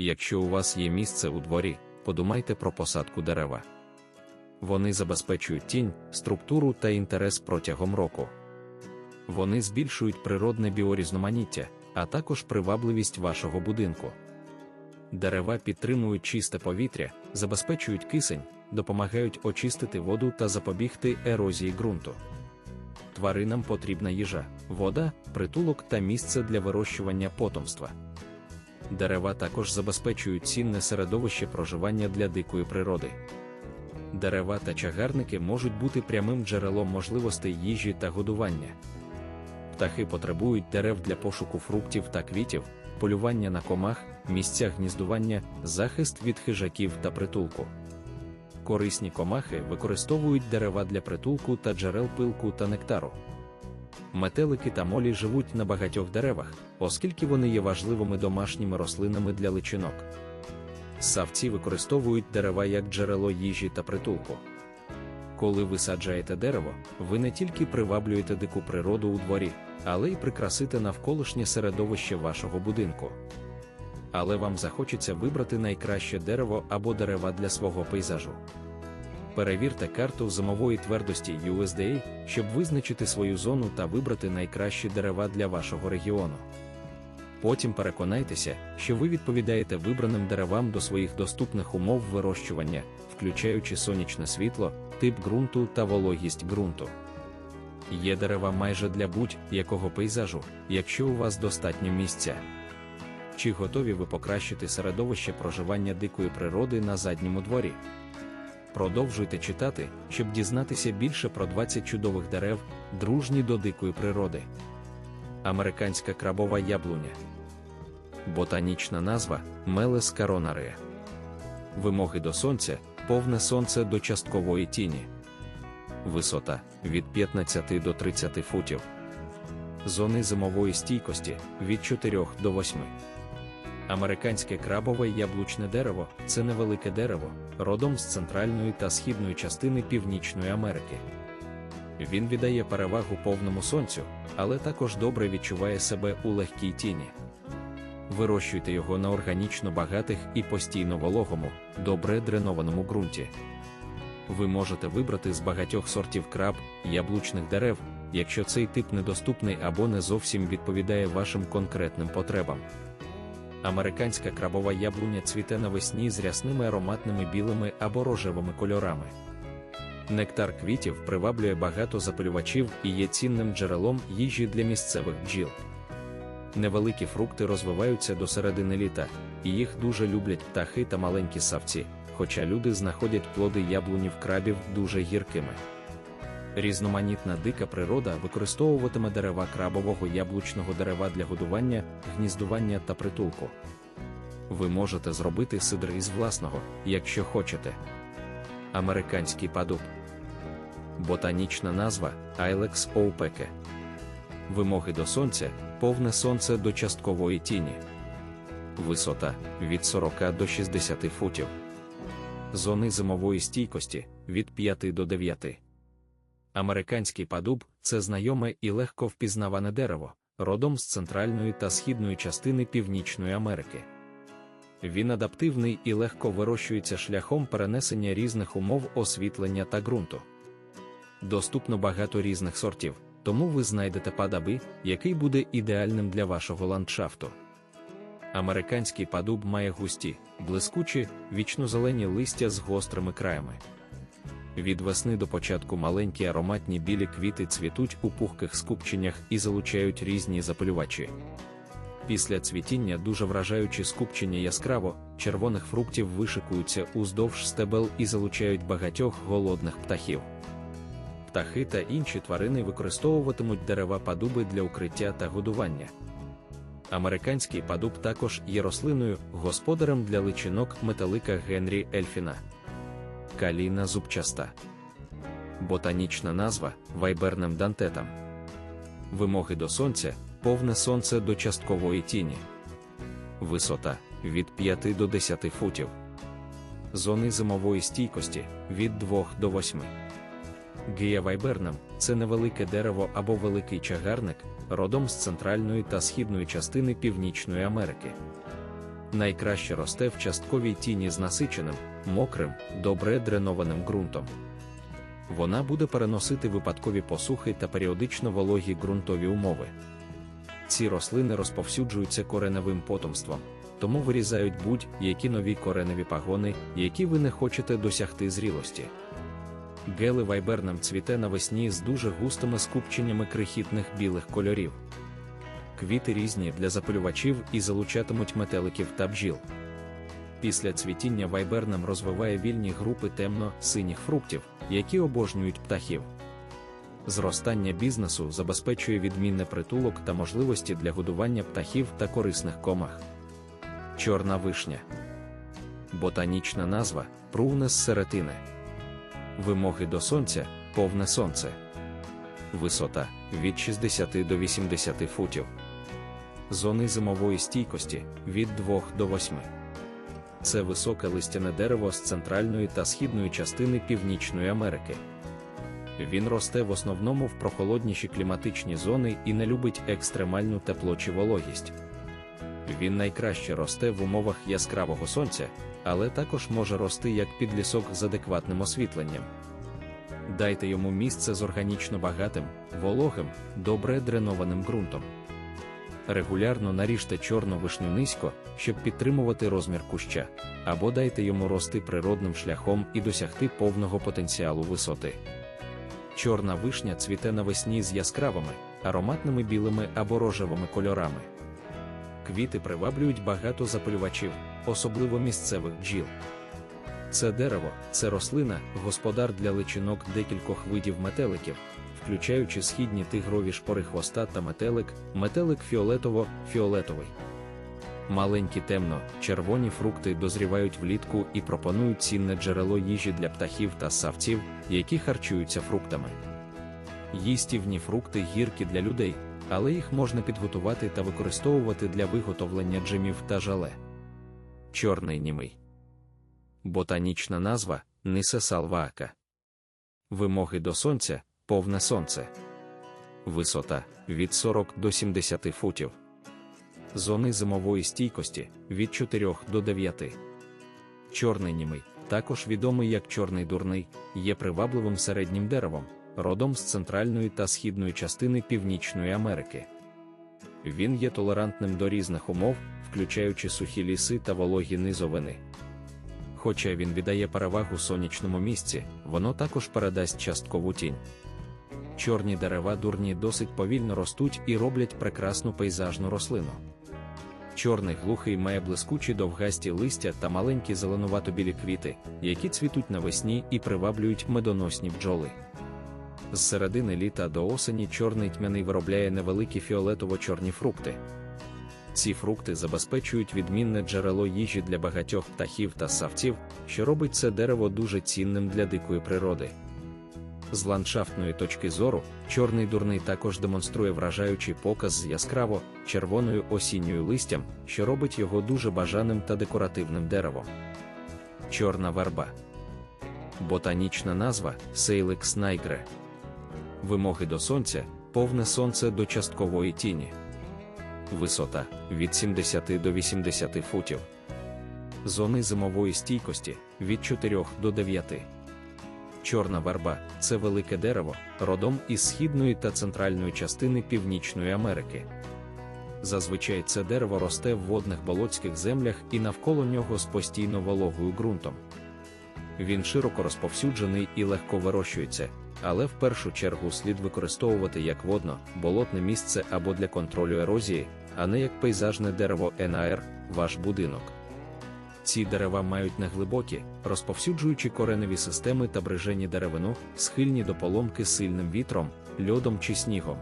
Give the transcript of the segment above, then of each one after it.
Якщо у вас є місце у дворі, подумайте про посадку дерева. Вони забезпечують тінь, структуру та інтерес протягом року. Вони збільшують природне біорізноманіття, а також привабливість вашого будинку. Дерева підтримують чисте повітря, забезпечують кисень, допомагають очистити воду та запобігти ерозії ґрунту. Тваринам потрібна їжа, вода, притулок та місце для вирощування потомства. Дерева також забезпечують цінне середовище проживання для дикої природи. Дерева та чагарники можуть бути прямим джерелом можливостей їжі та годування. Птахи потребують дерев для пошуку фруктів та квітів, полювання на комах, місця гніздування, захист від хижаків та притулку. Корисні комахи використовують дерева для притулку та джерел пилку та нектару. Метелики та молі живуть на багатьох деревах, оскільки вони є важливими домашніми рослинами для личинок. Савці використовують дерева як джерело їжі та притулку. Коли ви саджаєте дерево, ви не тільки приваблюєте дику природу у дворі, але й прикрасите навколишнє середовище вашого будинку. Але вам захочеться вибрати найкраще дерево або дерева для свого пейзажу. Перевірте карту зимової твердості USDA, щоб визначити свою зону та вибрати найкращі дерева для вашого регіону. Потім переконайтеся, що ви відповідаєте вибраним деревам до своїх доступних умов вирощування, включаючи сонячне світло, тип ґрунту та вологість ґрунту. Є дерева майже для будь-якого пейзажу, якщо у вас достатньо місця. Чи готові ви покращити середовище проживання дикої природи на задньому дворі? Продовжуйте читати, щоб дізнатися більше про 20 чудових дерев, дружні до дикої природи. Американська крабова яблуня. Ботанічна назва Мелес коронарія. Вимоги до сонця повне сонце до часткової тіні. Висота від 15 до 30 футів. Зони зимової стійкості від 4 до 8. Американське крабове яблучне дерево це невелике дерево, родом з центральної та східної частини Північної Америки. Він віддає перевагу повному сонцю, але також добре відчуває себе у легкій тіні. Вирощуйте його на органічно багатих і постійно вологому, добре дренованому ґрунті. Ви можете вибрати з багатьох сортів краб, яблучних дерев, якщо цей тип недоступний або не зовсім відповідає вашим конкретним потребам. Американська крабова яблуня цвіте навесні з рясними ароматними білими або рожевими кольорами. Нектар квітів приваблює багато запалювачів і є цінним джерелом їжі для місцевих бджіл. Невеликі фрукти розвиваються до середини літа, і їх дуже люблять птахи та маленькі савці, хоча люди знаходять плоди яблунів крабів дуже гіркими. Різноманітна дика природа використовуватиме дерева крабового яблучного дерева для годування, гніздування та притулку. Ви можете зробити сидр із власного, якщо хочете. Американський падуб. Ботанічна назва Ilex opeke. Вимоги до сонця повне сонце до часткової тіні. Висота від 40 до 60 футів. Зони зимової стійкості від 5 до 9. Американський падуб це знайоме і легко впізнаване дерево, родом з центральної та східної частини Північної Америки. Він адаптивний і легко вирощується шляхом перенесення різних умов освітлення та ґрунту. Доступно багато різних сортів, тому ви знайдете падаби, який буде ідеальним для вашого ландшафту. Американський падуб має густі, блискучі, вічнозелені листя з гострими краями. Від весни до початку маленькі ароматні білі квіти цвітуть у пухких скупченнях і залучають різні запалювачі. Після цвітіння дуже вражаючі скупчення яскраво, червоних фруктів вишикуються уздовж стебел і залучають багатьох голодних птахів. Птахи та інші тварини використовуватимуть дерева падуби для укриття та годування. Американський падуб також є рослиною, господарем для личинок металика Генрі Ельфіна. Каліна зубчаста. Ботанічна назва вайберним дантетам. Вимоги до сонця повне сонце до часткової тіні. Висота від 5 до 10 футів. Зони зимової стійкості від 2 до 8. Гія вайбернам це невелике дерево або великий чагарник, родом з центральної та східної частини Північної Америки. Найкраще росте в частковій тіні з насиченим, мокрим, добре дренованим ґрунтом. Вона буде переносити випадкові посухи та періодично вологі ґрунтові умови. Ці рослини розповсюджуються кореневим потомством, тому вирізають будь-які нові кореневі пагони, які ви не хочете досягти зрілості. Гели вайбернам цвіте навесні з дуже густими скупченнями крихітних білих кольорів. Квіти різні для запалювачів і залучатимуть метеликів та бджіл. Після цвітіння вайбернам розвиває вільні групи темно-синіх фруктів, які обожнюють птахів. Зростання бізнесу забезпечує відмінне притулок та можливості для годування птахів та корисних комах. Чорна вишня. Ботанічна назва прувнес серетине. Вимоги до сонця повне сонце. Висота від 60 до 80 футів. Зони зимової стійкості від 2 до 8. Це високе листяне дерево з центральної та східної частини Північної Америки. Він росте в основному в прохолодніші кліматичні зони і не любить екстремальну тепло чи вологість. Він найкраще росте в умовах яскравого сонця, але також може рости як підлісок з адекватним освітленням. Дайте йому місце з органічно багатим, вологим, добре дренованим ґрунтом. Регулярно наріжте чорну вишню низько, щоб підтримувати розмір куща, або дайте йому рости природним шляхом і досягти повного потенціалу висоти. Чорна вишня цвіте навесні з яскравими, ароматними білими або рожевими кольорами. Квіти приваблюють багато запалювачів, особливо місцевих бджіл. Це дерево, це рослина, господар для личинок декількох видів метеликів, включаючи східні тигрові шпори хвоста та метелик, метелик фіолетово-фіолетовий. Маленькі темно, червоні фрукти дозрівають влітку і пропонують цінне джерело їжі для птахів та савців, які харчуються фруктами. Їстівні фрукти гіркі для людей, але їх можна підготувати та використовувати для виготовлення джемів та жале. Чорний німий. Ботанічна назва Нисе салваака. Вимоги до сонця повне сонце. Висота від 40 до 70 футів. Зони зимової стійкості від 4 до 9. Чорний німий, також відомий як чорний дурний, є привабливим середнім деревом, родом з центральної та східної частини Північної Америки. Він є толерантним до різних умов, включаючи сухі ліси та вологі низовини. Хоча він віддає перевагу сонячному місці, воно також передасть часткову тінь. Чорні дерева дурні досить повільно ростуть і роблять прекрасну пейзажну рослину. Чорний глухий має блискучі довгасті листя та маленькі зеленувато-білі квіти, які цвітуть навесні і приваблюють медоносні бджоли. З середини літа до осені чорний тьмяний виробляє невеликі фіолетово-чорні фрукти. Ці фрукти забезпечують відмінне джерело їжі для багатьох птахів та савців, що робить це дерево дуже цінним для дикої природи. З ландшафтної точки зору, чорний дурний також демонструє вражаючий показ з яскраво червоною осінньою листям, що робить його дуже бажаним та декоративним деревом. Чорна верба. Ботанічна назва Сейликс найгре. Вимоги до сонця повне сонце до часткової тіні. Висота від 70 до 80 футів. Зони зимової стійкості від 4 до 9. Чорна верба це велике дерево, родом із східної та центральної частини Північної Америки. Зазвичай це дерево росте в водних болотських землях і навколо нього з постійно вологою ґрунтом. Він широко розповсюджений і легко вирощується, але в першу чергу слід використовувати як водно, болотне місце або для контролю ерозії, а не як пейзажне дерево НАР, ваш будинок. Ці дерева мають неглибокі, розповсюджуючі кореневі системи та брижені деревину, схильні до поломки сильним вітром, льодом чи снігом.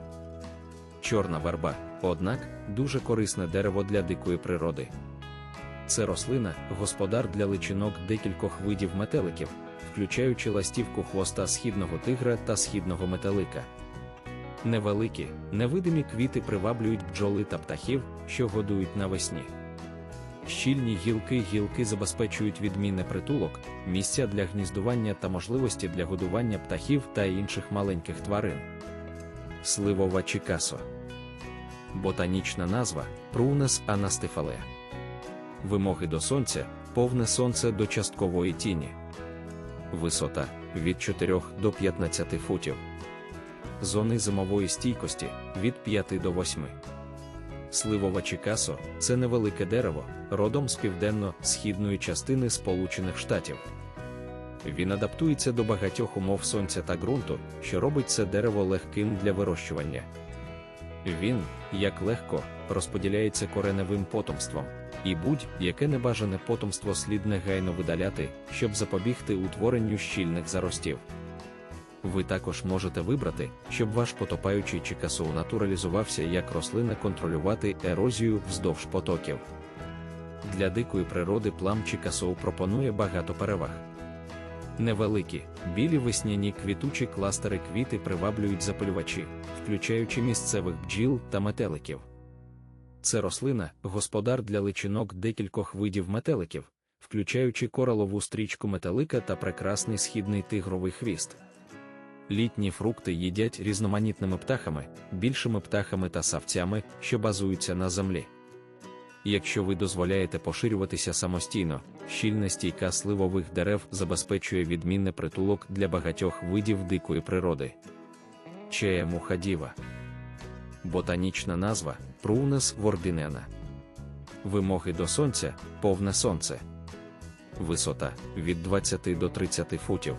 Чорна верба, однак, дуже корисне дерево для дикої природи. Це рослина, господар для личинок декількох видів метеликів, включаючи ластівку хвоста східного тигра та східного метелика. Невеликі, невидимі квіти приваблюють бджоли та птахів, що годують навесні. Щільні гілки гілки забезпечують відмінне притулок, місця для гніздування та можливості для годування птахів та інших маленьких тварин. Сливова чікасо. Ботанічна назва Прунес анастифалея. Вимоги до сонця, повне сонце до часткової тіні. Висота від 4 до 15 футів. Зони зимової стійкості від 5 до 8. Сливова Чикасо це невелике дерево, родом з південно-східної частини Сполучених Штатів. Він адаптується до багатьох умов сонця та ґрунту, що робить це дерево легким для вирощування. Він, як легко, розподіляється кореневим потомством, і будь-яке небажане потомство слід негайно видаляти, щоб запобігти утворенню щільних заростів. Ви також можете вибрати, щоб ваш потопаючий чикасоу натуралізувався як рослина контролювати ерозію вздовж потоків. Для дикої природи плам чикасоу пропонує багато переваг. Невеликі, білі весняні квітучі кластери квіти приваблюють запалювачі, включаючи місцевих бджіл та метеликів. Це рослина, господар для личинок декількох видів метеликів, включаючи коралову стрічку метелика та прекрасний східний тигровий хвіст. Літні фрукти їдять різноманітними птахами, більшими птахами та савцями, що базуються на землі. Якщо ви дозволяєте поширюватися самостійно, щільна стійка сливових дерев забезпечує відмінний притулок для багатьох видів дикої природи. Чея мухадіва. Ботанічна назва Прунес вординена. Вимоги до сонця повне сонце. Висота від 20 до 30 футів.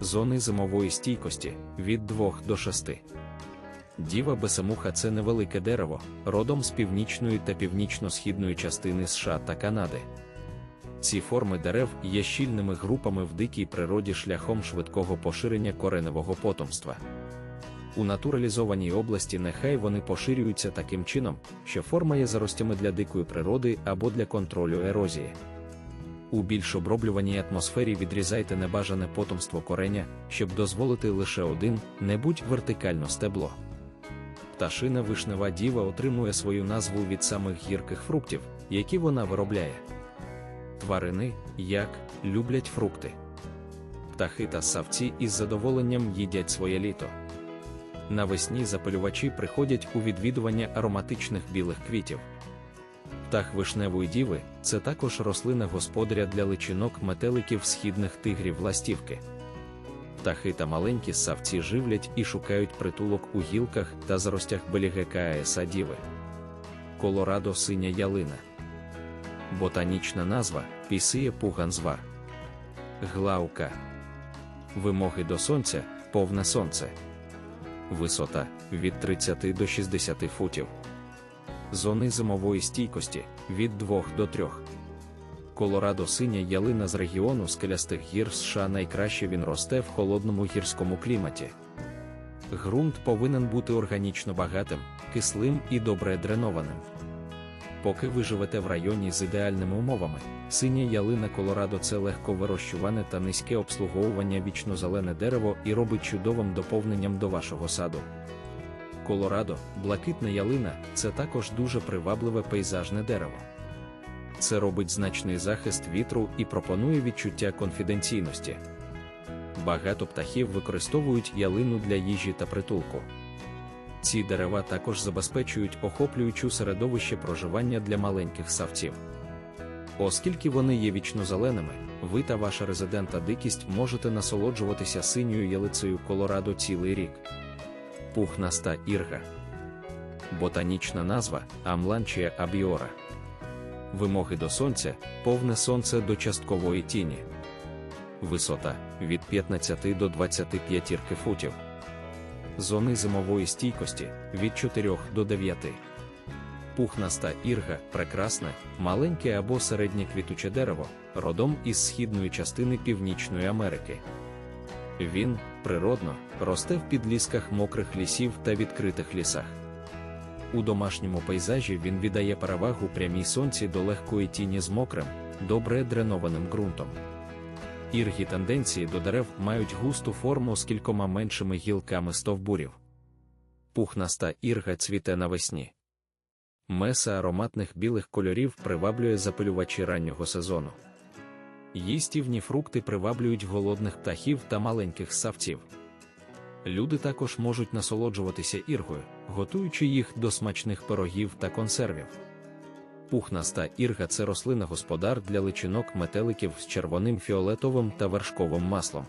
Зони зимової стійкості від 2 до 6. Діва бесемуха це невелике дерево, родом з північної та північно-східної частини США та Канади. Ці форми дерев є щільними групами в дикій природі шляхом швидкого поширення кореневого потомства. У натуралізованій області нехай вони поширюються таким чином, що форма є заростями для дикої природи або для контролю ерозії. У більш оброблюваній атмосфері відрізайте небажане потомство кореня, щоб дозволити лише один, небудь вертикально стебло. Пташина вишнева діва отримує свою назву від самих гірких фруктів, які вона виробляє. Тварини, як люблять фрукти. Птахи та савці із задоволенням їдять своє літо. Навесні запалювачі приходять у відвідування ароматичних білих квітів. Птах вишневої діви це також рослина господаря для личинок метеликів східних тигрів ластівки. Птахи та маленькі савці живлять і шукають притулок у гілках та заростях белігека Аеса діви. Колорадо синя ялина. Ботанічна назва Пісія пуганзвар. Глаука. Вимоги до сонця повне сонце. Висота від 30 до 60 футів. Зони зимової стійкості від 2 до 3. Колорадо синя ялина з регіону скелястих гір США найкраще він росте в холодному гірському кліматі. Ґрунт повинен бути органічно багатим, кислим і добре дренованим. Поки ви живете в районі з ідеальними умовами, синя ялина Колорадо це легко вирощуване та низьке обслуговування вічнозелене дерево і робить чудовим доповненням до вашого саду. Колорадо, блакитна ялина це також дуже привабливе пейзажне дерево. Це робить значний захист вітру і пропонує відчуття конфіденційності. Багато птахів використовують ялину для їжі та притулку. Ці дерева також забезпечують охоплюючу середовище проживання для маленьких савців. Оскільки вони є вічнозеленими, ви та ваша резидента дикість можете насолоджуватися синьою ялицею Колорадо цілий рік. Пухнаста ірга. Ботанічна назва Амланчія абіора. Вимоги до сонця повне сонце до часткової тіні. Висота від 15 до 25 футів. Зони зимової стійкості від 4 до 9. Пухнаста ірга прекрасне, маленьке або середнє квітуче дерево, родом із східної частини Північної Америки. Він, природно, росте в підлісках мокрих лісів та відкритих лісах. У домашньому пейзажі він віддає перевагу прямій сонці до легкої тіні з мокрим, добре дренованим ґрунтом. Іргі тенденції до дерев мають густу форму з кількома меншими гілками стовбурів. Пухнаста ірга цвіте навесні. Меса ароматних білих кольорів приваблює запилювачі раннього сезону. Їстівні фрукти приваблюють голодних птахів та маленьких ссавців. Люди також можуть насолоджуватися іргою, готуючи їх до смачних пирогів та консервів. Пухнаста ірга це рослина-господар для личинок метеликів з червоним фіолетовим та вершковим маслом.